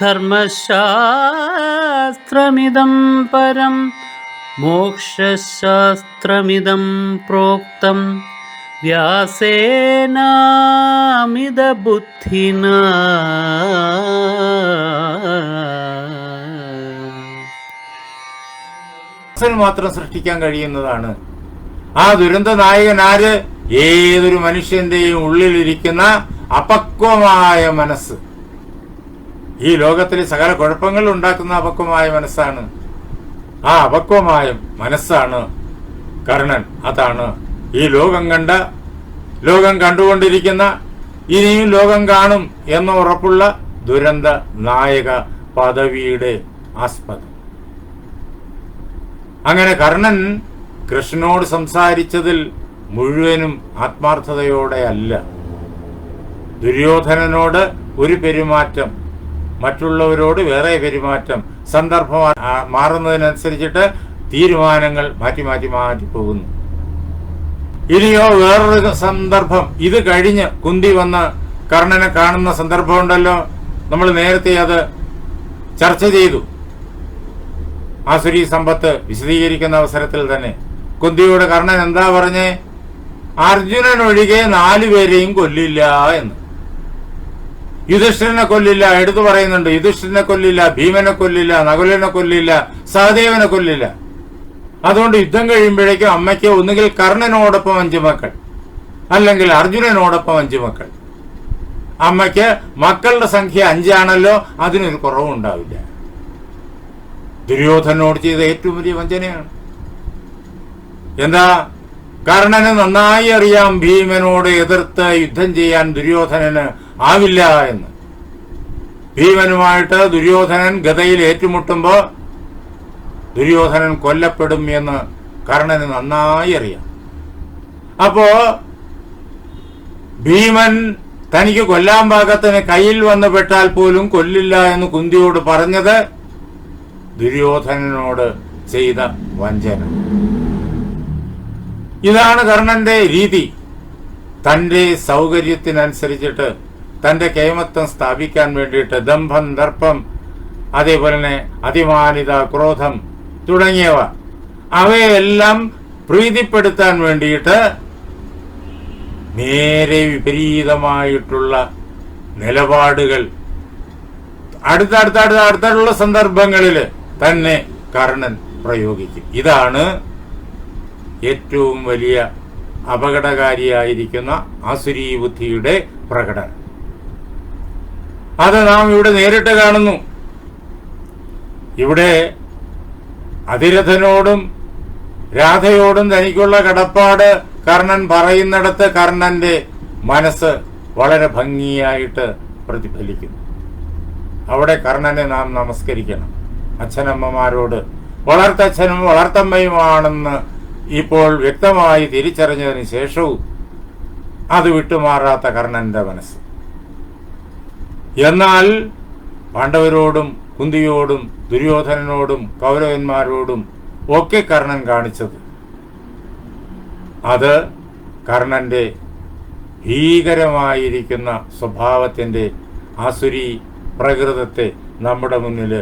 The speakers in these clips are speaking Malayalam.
ധർമ്മശാസ്ത്രമിദം പരം മോക്ഷശാസ്ത്രമിതം പ്രോക്തം. വ്യാസേനാമിതബുദ്ധിന. ബുദ്ധിന മാത്രം സൃഷ്ടിക്കാൻ കഴിയുന്നതാണ്. ആ ദുരന്ത നായകനാര് ഏതൊരു മനുഷ്യന്റെയും ഉള്ളിലിരിക്കുന്ന അപക്വമായ മനസ്സ്. ഈ ലോകത്തിൽ സകല കുഴപ്പങ്ങൾ ഉണ്ടാക്കുന്ന അപക്വമായ മനസ്സാണ്. ആ അപക്വമായ മനസ്സാണ് കർണൻ. അതാണ് ഈ ലോകം കണ്ട ലോകം കണ്ടുകൊണ്ടിരിക്കുന്ന ഇനിയും ലോകം കാണും എന്ന ഉറപ്പുള്ള ദുരന്ത നായക പദവിയുടെ ആസ്പദം. അങ്ങനെ കർണൻ കൃഷ്ണനോട് സംസാരിച്ചതിൽ മുഴുവനും ആത്മാർത്ഥതയോടെ അല്ല. ദുര്യോധനനോട് ഒരു പെരുമാറ്റം മറ്റുള്ളവരോട് വേറെ പെരുമാറ്റം സന്ദർഭം മാറുന്നതിനനുസരിച്ചിട്ട് തീരുമാനങ്ങൾ മാറ്റി മാറ്റി മാറ്റി പോകുന്നു. ഇനിയോ വേറൊരു സന്ദർഭം. ഇത് കഴിഞ്ഞ് കുന്തി വന്ന് കർണനെ കാണുന്ന സന്ദർഭമുണ്ടല്ലോ. നമ്മൾ നേരത്തെ അത് ചർച്ച ചെയ്തു. ആസുരി സമ്പത്ത് വിശദീകരിക്കുന്ന അവസരത്തിൽ തന്നെ. കുന്തിയോട് കർണൻ എന്താ പറഞ്ഞേ? അർജുനൻ ഒഴികെ നാലുപേരെയും കൊല്ലില്ല എന്ന്. യുധിഷ്ഠിരനെ കൊല്ലില്ല എടുത്തു പറയുന്നുണ്ട് യുധിഷ്ഠിരനെ കൊല്ലില്ല ഭീമനെ കൊല്ലില്ല നകുലനെ കൊല്ലില്ല സഹദേവനെ കൊല്ലില്ല. അതുകൊണ്ട് യുദ്ധം കഴിയുമ്പോഴേക്കും അമ്മയ്ക്ക് ഒന്നുകിൽ കർണനോടൊപ്പം അഞ്ചു മക്കൾ അല്ലെങ്കിൽ അർജുനനോടൊപ്പം അഞ്ചു മക്കൾ. അമ്മയ്ക്ക് മക്കളുടെ സംഖ്യ അഞ്ചാണല്ലോ അതിനൊരു കുറവുണ്ടാവില്ല ദുര്യോധനോട് ചെയ്ത ഏറ്റവും വലിയ വഞ്ചനയാണ്. എന്താ? കർണന് നന്നായി അറിയാം ഭീമനോട് എതിർത്ത് യുദ്ധം ചെയ്യാൻ ദുര്യോധനന് ആവില്ല എന്ന്. ഭീമനുമായിട്ട് ദുര്യോധനൻ ഗതയിൽ ഏറ്റുമുട്ടുമ്പോൾ ദുര്യോധനൻ കൊല്ലപ്പെടും എന്ന് കർണന് നന്നായി അറിയാം. അപ്പോ ഭീമൻ തനിക്ക് കൊല്ലാൻ പാകത്തിന് കയ്യിൽ വന്ന് പെട്ടാൽ പോലും കൊല്ലില്ല എന്ന് കുന്തിയോട് പറഞ്ഞത് ദുര്യോധനനോട് ചെയ്ത വഞ്ചന. ഇതാണ് കർണന്റെ രീതി. തന്റെ സൗകര്യത്തിനനുസരിച്ചിട്ട് തന്റെ കേമത്വം സ്ഥാപിക്കാൻ വേണ്ടിയിട്ട് ദമ്പം ദർപ്പം അതേപോലെ തന്നെ അതിമാനിത ക്രോധം തുടങ്ങിയവ. അവയെല്ലാം പ്രീതിപ്പെടുത്താൻ വേണ്ടിയിട്ട് നേരെ വിപരീതമായിട്ടുള്ള നിലപാടുകൾ. അടുത്തടുത്ത അടുത്ത അടുത്തുള്ള സന്ദർഭങ്ങളിൽ തന്നെ കർണൻ പ്രയോഗിക്കും. ഇതാണ് ഏറ്റവും വലിയ അപകടകാരിയായിരിക്കുന്ന ആസുരീ ബുദ്ധിയുടെ പ്രകടനം. അത് നാം ഇവിടെ നേരിട്ട് കാണുന്നു. ഇവിടെ അതിരഥനോടും രാധയോടും തനിക്കുള്ള കടപ്പാട് കർണൻ പറയുന്നിടത്ത് കർണന്റെ മനസ്സ് വളരെ ഭംഗിയായിട്ട് പ്രതിഫലിക്കുന്നു. അവിടെ കർണനെ നാം നമസ്കരിക്കണം. അച്ഛനമ്മമാരോട് വളർത്തച്ഛനും വളർത്തമ്മയുമാണെന്ന് ഇപ്പോൾ വ്യക്തമായി തിരിച്ചറിഞ്ഞതിന് ശേഷവും അത് വിട്ടുമാറാത്ത കർണന്റെ മനസ്സ്. എന്നാൽ പാണ്ഡവരോടും കുന്തിയോടും ദുര്യോധനനോടും കൗരവന്മാരോടും ഒക്കെ കർണൻ കാണിച്ചത്. അത് കർണന്റെ ഭീകരമായിരിക്കുന്ന സ്വഭാവത്തിന്റെ അസുരി പ്രകൃതത്തെ നമ്മുടെ മുന്നിൽ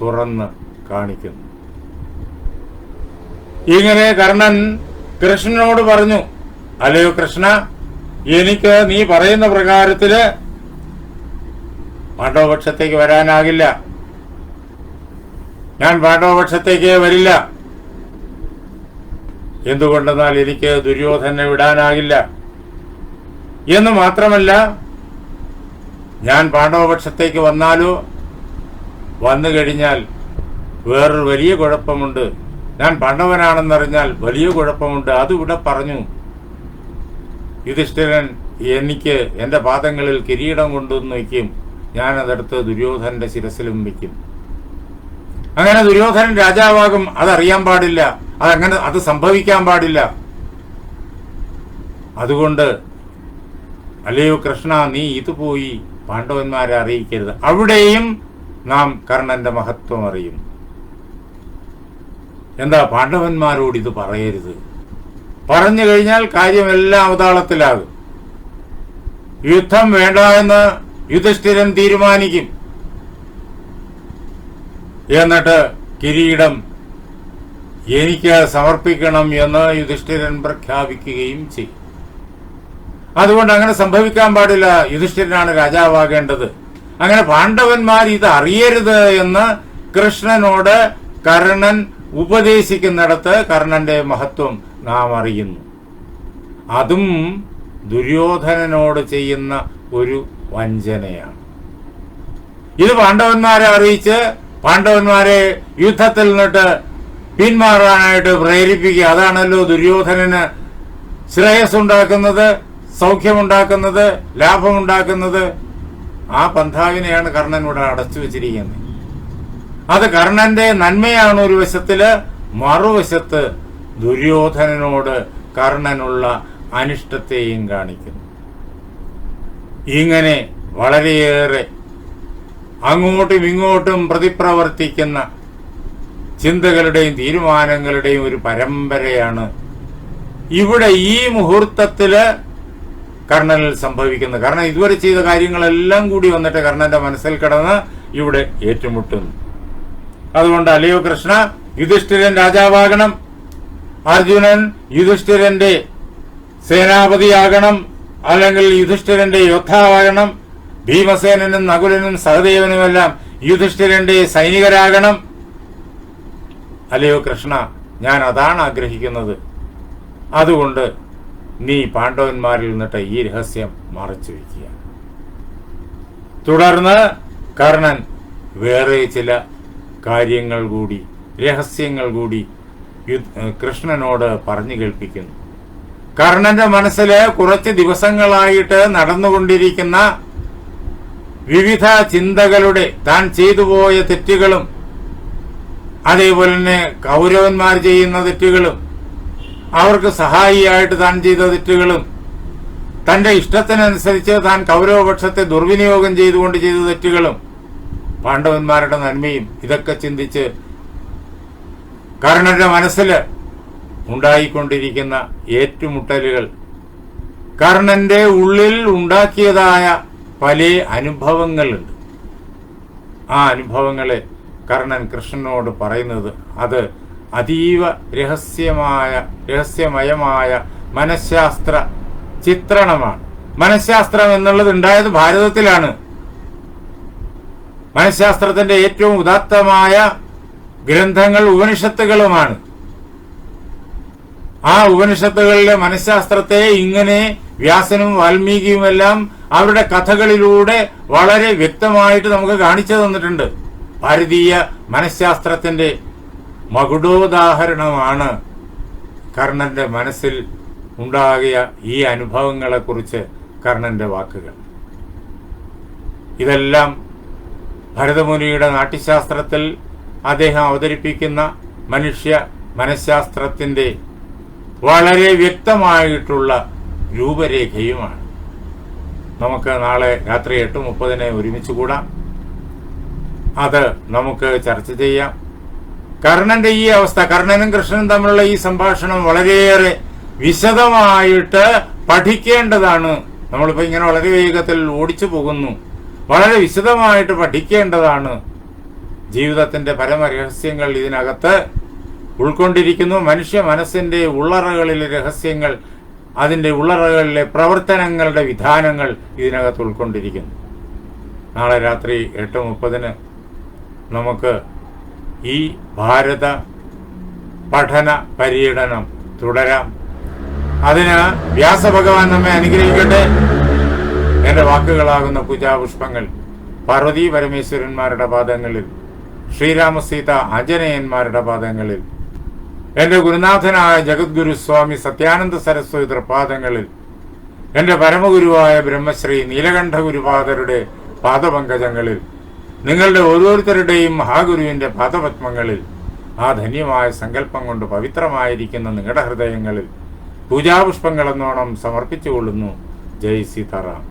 തുറന്ന് കാണിക്കുന്നു. ഇങ്ങനെ കർണൻ കൃഷ്ണനോട് പറഞ്ഞു അല്ലയോ കൃഷ്ണ എനിക്ക് നീ പറയുന്ന പ്രകാരത്തിൽ പാണ്ഡവപക്ഷത്തേക്ക് വരാനാകില്ല. ഞാൻ പാണ്ഡവപക്ഷത്തേക്ക് വരില്ല. എന്തുകൊണ്ടെന്നാൽ എനിക്ക് ദുര്യോധനെ വിടാനാകില്ല. എന്ന് മാത്രമല്ല ഞാൻ പാണ്ഡവപക്ഷത്തേക്ക് വന്നാലോ? വന്നു കഴിഞ്ഞാൽ വേറൊരു വലിയ കുഴപ്പമുണ്ട്. ഞാൻ പാണ്ഡവനാണെന്നറിഞ്ഞാൽ വലിയ കുഴപ്പമുണ്ട്. അതിവിടെ പറഞ്ഞു യുധിഷ്ഠിരൻ എനിക്ക് എന്റെ പാദങ്ങളിൽ കിരീടം കൊണ്ടുവന്ന് വയ്ക്കും. ഞാനതെടുത്ത് ദുര്യോധനന്റെ ശിരസിലും വയ്ക്കും അങ്ങനെ ദുര്യോധനൻ രാജാവാകും അതറിയാൻ പാടില്ല അതങ്ങനെ അത് സംഭവിക്കാൻ പാടില്ല. അതുകൊണ്ട് അല്ലയോ കൃഷ്ണ നീ ഇത് പോയി പാണ്ഡവന്മാരെ അറിയിക്കരുത്. അവിടെയും നാം കർണന്റെ മഹത്വം അറിയും. എന്താ പാണ്ഡവന്മാരോട് ഇത് പറയരുത്? പറഞ്ഞു കഴിഞ്ഞാൽ കാര്യമെല്ലാം അവതാളത്തിലാകും യുദ്ധം വേണ്ട എന്ന് യുധിഷ്ഠിരൻ തീരുമാനിക്കും. എന്നിട്ട് കിരീടം എനിക്ക് സമർപ്പിക്കണം എന്ന് യുധിഷ്ഠിരൻ പ്രഖ്യാപിക്കുകയും ചെയ്യും. അതുകൊണ്ട് അങ്ങനെ സംഭവിക്കാൻ പാടില്ല. യുധിഷ്ഠിരനാണ് രാജാവാകേണ്ടത്. അങ്ങനെ പാണ്ഡവന്മാർ ഇത് അറിയരുത് എന്ന് കൃഷ്ണനോട് കർണൻ ഉപദേശിക്കുന്നിടത്ത് കർണന്റെ മഹത്വം നാം അറിയുന്നു. അതും ദുര്യോധനനോട് ചെയ്യുന്ന ഒരു വഞ്ചനയാണ്. ഇത് പാണ്ഡവന്മാരെ അറിയിച്ച് പാണ്ഡവന്മാരെ യുദ്ധത്തിൽ നിന്നിട്ട് പിന്മാറാനായിട്ട് പ്രേരിപ്പിക്കുക. അതാണല്ലോ ദുര്യോധനന് ശ്രേയസ് ഉണ്ടാക്കുന്നത് സൗഖ്യമുണ്ടാക്കുന്നത് ലാഭമുണ്ടാക്കുന്നത്. ആ പന്ഥാവിനെയാണ് കർണൻ ഇവിടെ അടച്ചു വെച്ചിരിക്കുന്നത്. അത് കർണന്റെ നന്മയാണ് ഒരു വശത്തിൽ മറുവശത്ത് ദുര്യോധനനോട് കർണനുള്ള അനിഷ്ടത്തെയും കാണിക്കുന്നു. ഇങ്ങനെ വളരെയേറെ അങ്ങോട്ടും ഇങ്ങോട്ടും പ്രതിപ്രവർത്തിക്കുന്ന ചിന്തകളുടെയും തീരുമാനങ്ങളുടെയും ഒരു പരമ്പരയാണ്. ഇവിടെ ഈ മുഹൂർത്തത്തിൽ കർണനിൽ സംഭവിക്കുന്നത്. കാരണം ഇതുവരെ ചെയ്ത കാര്യങ്ങളെല്ലാം കൂടി വന്നിട്ട് കർണന്റെ മനസ്സിൽ കിടന്ന് ഇവിടെ ഏറ്റുമുട്ടുന്നു. അതുകൊണ്ട് അലയോ കൃഷ്ണ യുധിഷ്ഠിരൻ രാജാവാകണം. അർജുനൻ യുധിഷ്ഠിരന്റെ സേനാപതിയാകണം. അല്ലെങ്കിൽ യുധിഷ്ഠിരന്റെ യോദ്ധാവാകണം ഭീമസേനനും നകുലനും സഹദേവനുമെല്ലാം യുധിഷ്ഠിരന്റെ സൈനികരാകണം. അല്ലയോ കൃഷ്ണ ഞാൻ അതാണ് ആഗ്രഹിക്കുന്നത്. അതുകൊണ്ട് നീ പാണ്ഡവന്മാരിൽ നിന്നിട്ട് ഈ രഹസ്യം മറച്ചു വയ്ക്കുക. തുടർന്ന് കർണൻ വേറെ ചില കാര്യങ്ങൾ കൂടി രഹസ്യങ്ങൾ കൂടി കൃഷ്ണനോട് പറഞ്ഞു കേൾപ്പിക്കുന്നു. കർണന്റെ മനസ്സിൽ കുറച്ച് ദിവസങ്ങളായിട്ട് നടന്നുകൊണ്ടിരിക്കുന്ന വിവിധ ചിന്തകളുടെ താൻ ചെയ്തുപോയ തെറ്റുകളും അതേപോലെ തന്നെ കൗരവന്മാർ ചെയ്യുന്ന തെറ്റുകളും അവർക്ക് സഹായിയായിട്ട് താൻ ചെയ്ത തെറ്റുകളും തന്റെ ഇഷ്ടത്തിനനുസരിച്ച് താൻ കൗരവപക്ഷത്തെ ദുർവിനിയോഗം ചെയ്തുകൊണ്ട് ചെയ്ത തെറ്റുകളും പാണ്ഡവന്മാരുടെ നന്മയും ഇതൊക്കെ ചിന്തിച്ച് കർണന്റെ മനസ്സിൽ ഉണ്ടായിക്കൊണ്ടിരിക്കുന്ന ഏറ്റുമുട്ടലുകൾ. കർണന്റെ ഉള്ളിൽ ഉണ്ടാക്കിയതായ പല അനുഭവങ്ങളുണ്ട്. ആ അനുഭവങ്ങളെ കർണൻ കൃഷ്ണനോട് പറയുന്നത് അത് അതീവ രഹസ്യമായ രഹസ്യമയമായ മനഃശാസ്ത്ര ചിത്രണമാണ്. മനഃശാസ്ത്രം എന്നുള്ളത് ഉണ്ടായത് ഭാരതത്തിലാണ്. മനഃശാസ്ത്രത്തിന്റെ ഏറ്റവും ഉദാത്തമായ ഗ്രന്ഥങ്ങൾ ഉപനിഷത്തുകളുമാണ്. ആ ഉപനിഷത്തുകളിലെ മനഃശാസ്ത്രത്തെ ഇങ്ങനെ വ്യാസനും വാൽമീകിയുമെല്ലാം അവരുടെ കഥകളിലൂടെ വളരെ വ്യക്തമായിട്ട് നമുക്ക് കാണിച്ചു തന്നിട്ടുണ്ട്. ഭാരതീയ മനഃശാസ്ത്രത്തിന്റെ മകുടോദാഹരണമാണ് കർണന്റെ മനസ്സിൽ ഉണ്ടാകിയ ഈ അനുഭവങ്ങളെക്കുറിച്ച് കർണന്റെ വാക്കുകൾ. ഇതെല്ലാം ഭരതമുനിയുടെ നാട്യശാസ്ത്രത്തിൽ അദ്ദേഹം അവതരിപ്പിക്കുന്ന മനുഷ്യ മനഃശാസ്ത്രത്തിന്റെ വളരെ വ്യക്തമായിട്ടുള്ള രൂപരേഖയുമാണ്. നമുക്ക് നാളെ രാത്രി എട്ട് മുപ്പതിന് ഒരുമിച്ച് കൂടാം. അത് നമുക്ക് ചർച്ച ചെയ്യാം. കർണന്റെ ഈ അവസ്ഥ കർണനും കൃഷ്ണനും തമ്മിലുള്ള ഈ സംഭാഷണം വളരെയേറെ വിശദമായിട്ട് പഠിക്കേണ്ടതാണ്. നമ്മളിപ്പോ ഇങ്ങനെ വളരെ വേഗത്തിൽ ഓടിച്ചു പോകുന്നു. വളരെ വിശദമായിട്ട് പഠിക്കേണ്ടതാണ്. ജീവിതത്തിന്റെ പരമരഹസ്യങ്ങൾ ഇതിനകത്ത് ഉൾക്കൊണ്ടിരിക്കുന്നു. മനുഷ്യ മനസ്സിന്റെ ഉള്ളറകളിലെ രഹസ്യങ്ങൾ അതിന്റെ ഉള്ളറകളിലെ പ്രവർത്തനങ്ങളുടെ വിധാനങ്ങൾ ഇതിനകത്ത് ഉൾക്കൊണ്ടിരിക്കുന്നു. നാളെ രാത്രി എട്ട് മുപ്പതിന് നമുക്ക് ഈ ഭാരത പഠന പര്യടനം തുടരാം. അതിന് വ്യാസഭഗവാൻ നമ്മെ അനുഗ്രഹിക്കട്ടെ. എന്റെ വാക്കുകളാകുന്ന പൂജാപുഷ്പങ്ങൾ പാർവതീ പരമേശ്വരന്മാരുടെ പാദങ്ങളിൽ ശ്രീരാമസീത ആഞ്ജനേയന്മാരുടെ പാദങ്ങളിൽ എന്റെ ഗുരുനാഥനായ ജഗദ്ഗുരു സ്വാമി സത്യാനന്ദ സരസ്വതി തൃപാദങ്ങളിൽ എന്റെ പരമഗുരുവായ ബ്രഹ്മശ്രീ നീലകണ്ഠ ഗുരുപാദരുടെ പാദപങ്കജങ്ങളിൽ നിങ്ങളുടെ ഓരോരുത്തരുടെയും മഹാഗുരുവിന്റെ പാദപത്മങ്ങളിൽ ആ ധന്യമായ സങ്കല്പം കൊണ്ട് പവിത്രമായിരിക്കുന്ന നിങ്ങളുടെ ഹൃദയങ്ങളിൽ പൂജാപുഷ്പങ്ങളെന്നോണം സമർപ്പിച്ചുകൊള്ളുന്നു. ജയ് സീതാറാം.